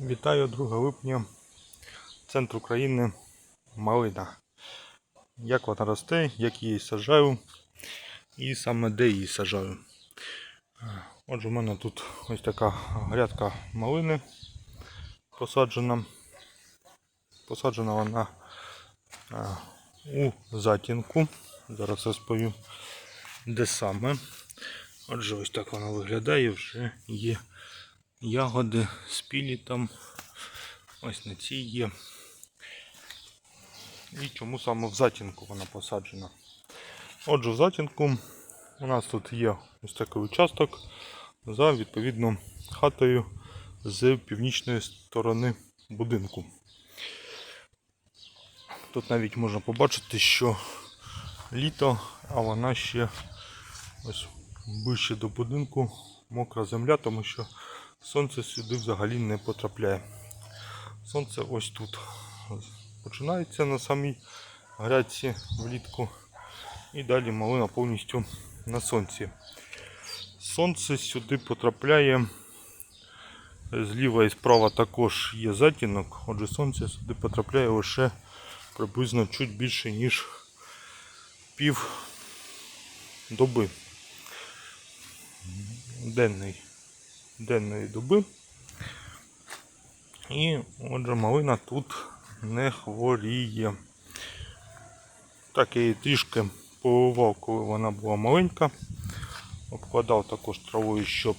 Вітаю 2 липня. Центр України Малина. Як вона росте, як її сажаю і саме де її сажаю. Отже, у мене тут ось така грядка малини посаджена. Посаджена вона е, у затінку. Зараз розповім, де саме. Отже, ось так вона виглядає, вже є ягоди спілі там. Ось на цій є. І чому саме в затінку вона посаджена? Отже, в затінку у нас тут є ось такий участок за відповідно хатою з північної сторони будинку. Тут навіть можна побачити, що літо, а вона ще ось ближче до будинку мокра земля, тому що сонце сюди взагалі не потрапляє. Сонце ось тут починається на самій грядці влітку. І далі малина повністю на сонці. Сонце сюди потрапляє. Зліва і справа також є затінок, отже сонце сюди потрапляє лише приблизно чуть більше, ніж пів доби. Денний, денної доби. І отже малина тут не хворіє. Так я її трішки поливав, коли вона була маленька. Обкладав також травою, щоб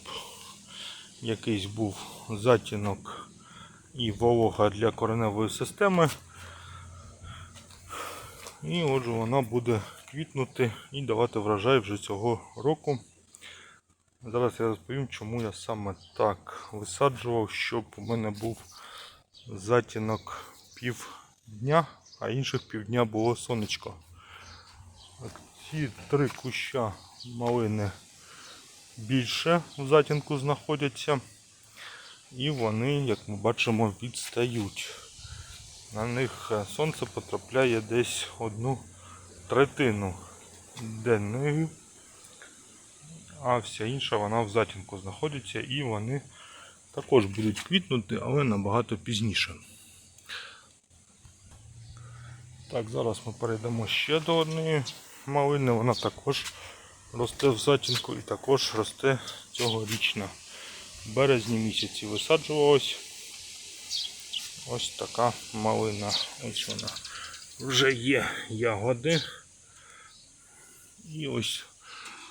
якийсь був затінок і волога для кореневої системи. І отже вона буде квітнути і давати врожай вже цього року. Зараз я розповім, чому я саме так висаджував, щоб у мене був затінок півдня, а інших півдня було сонечко. Ці три куща малини більше в затінку знаходяться. І вони, як ми бачимо, відстають. На них е, сонце потрапляє десь одну третину денної, а вся інша вона в затінку знаходиться і вони також будуть квітнути, але набагато пізніше. Так, зараз ми перейдемо ще до однієї малини. Вона також росте в затінку і також росте цьогорічно. В березні місяці висаджувалась ось така малина. Ось вона вже є ягоди. І ось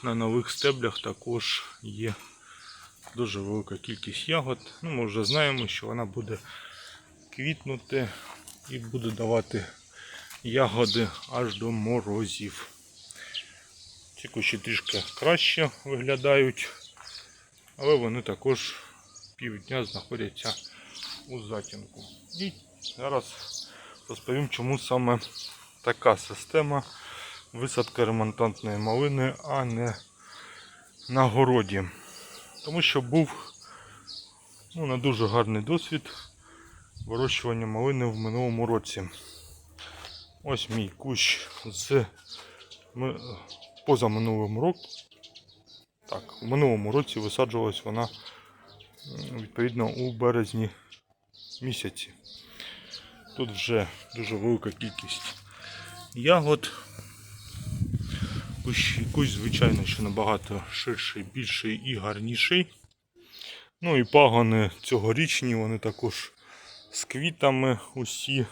на нових стеблях також є дуже велика кількість ягод. Ну, ми вже знаємо, що вона буде квітнути і буде давати ягоди аж до морозів. Ці кущі трішки краще виглядають, але вони також півдня знаходяться у затінку. І зараз розповім, чому саме така система висадка ремонтантної малини, а не на городі. Тому що був ну, не дуже гарний досвід вирощування малини в минулому році. Ось мій кущ з позаминулим роком. Так, в минулому році висаджувалась вона відповідно у березні місяці. Тут вже дуже велика кількість ягод. Кущ, звичайно, що набагато ширший, більший і гарніший. Ну і пагони цьогорічні, вони також з квітами усі.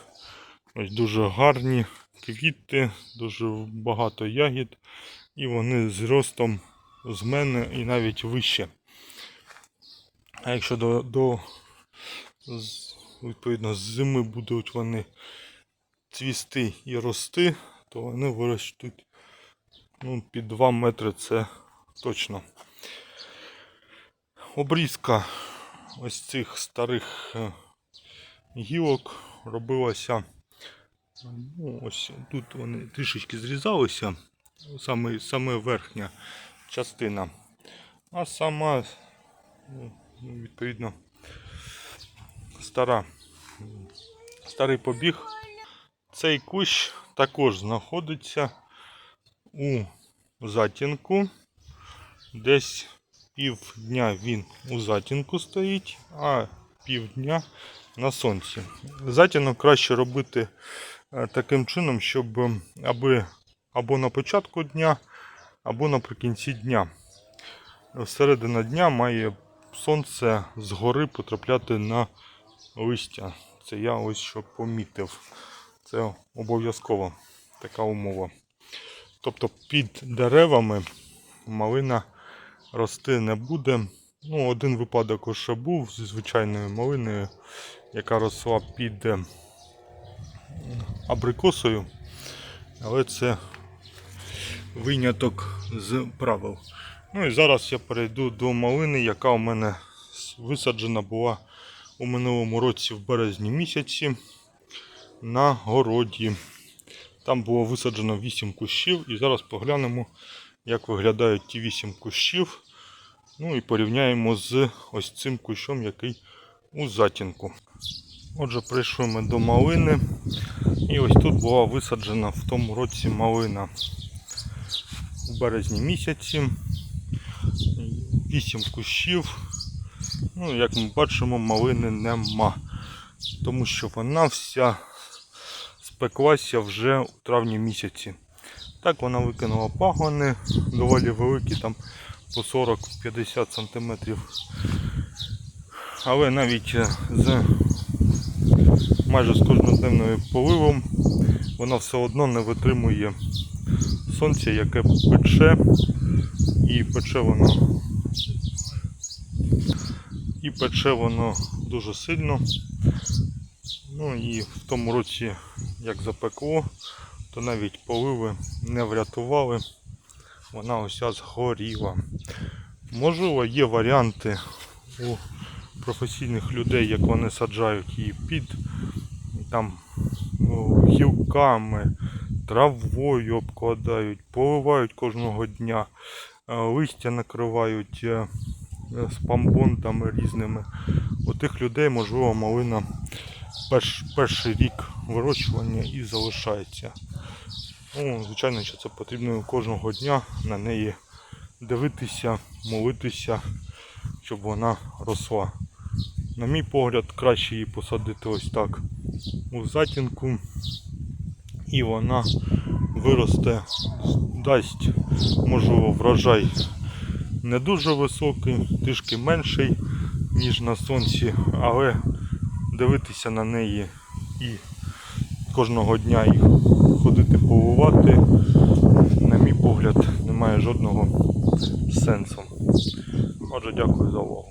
Ось дуже гарні квіти, дуже багато ягід. І вони з ростом з мене і навіть вище. А якщо до, до відповідно з зими будуть вони цвісти і рости, то вони виростуть ну, під 2 метри це точно. Обрізка ось цих старих е, гілок робилася. Ну, ось тут вони трішечки зрізалися, саме, саме верхня частина. А сама, ну, відповідно, стара, старий побіг. Цей кущ також знаходиться у затінку. Десь півдня він у затінку стоїть, а півдня на сонці. Затінок краще робити е, таким чином, щоб ем, аби або на початку дня, або наприкінці дня. Середина дня має сонце згори потрапляти на листя. Це я ось що помітив. Це обов'язково така умова. Тобто під деревами малина рости не буде. Ну, один випадок уже був зі звичайною малиною, яка росла під е, абрикосою, але це виняток з правил. Ну і зараз я перейду до малини, яка у мене висаджена була у минулому році в березні місяці на городі. Там було висаджено 8 кущів і зараз поглянемо, як виглядають ті 8 кущів. Ну і порівняємо з ось цим кущом, який у затінку. Отже, прийшли ми до малини. І ось тут була висаджена в тому році малина у березні місяці. 8 кущів. Ну, як ми бачимо, малини нема. Тому що вона вся спеклася вже у травні місяці. Так вона викинула пагони, доволі великі, там по 40-50 см. Але навіть е, з майже з кожнодневним поливом вона все одно не витримує сонця, яке пече, і пече воно і пече воно дуже сильно. Ну і в тому році, як запекло, то навіть поливи не врятували. Вона уся згоріла. Можливо, є варіанти у професійних людей, як вони саджають її під там ну, гілками, травою обкладають, поливають кожного дня, е, листя накривають е, спамбонтами різними. У тих людей, можливо, малина перш, перший рік вирощування і залишається. Ну, звичайно, що це потрібно кожного дня на неї дивитися, молитися, щоб вона росла. На мій погляд, краще її посадити ось так у затінку, і вона виросте, дасть, можливо, врожай не дуже високий, трішки менший, ніж на сонці, але дивитися на неї і кожного дня їх ходити повувати, на мій погляд, немає жодного сенсу. Отже, дякую за увагу.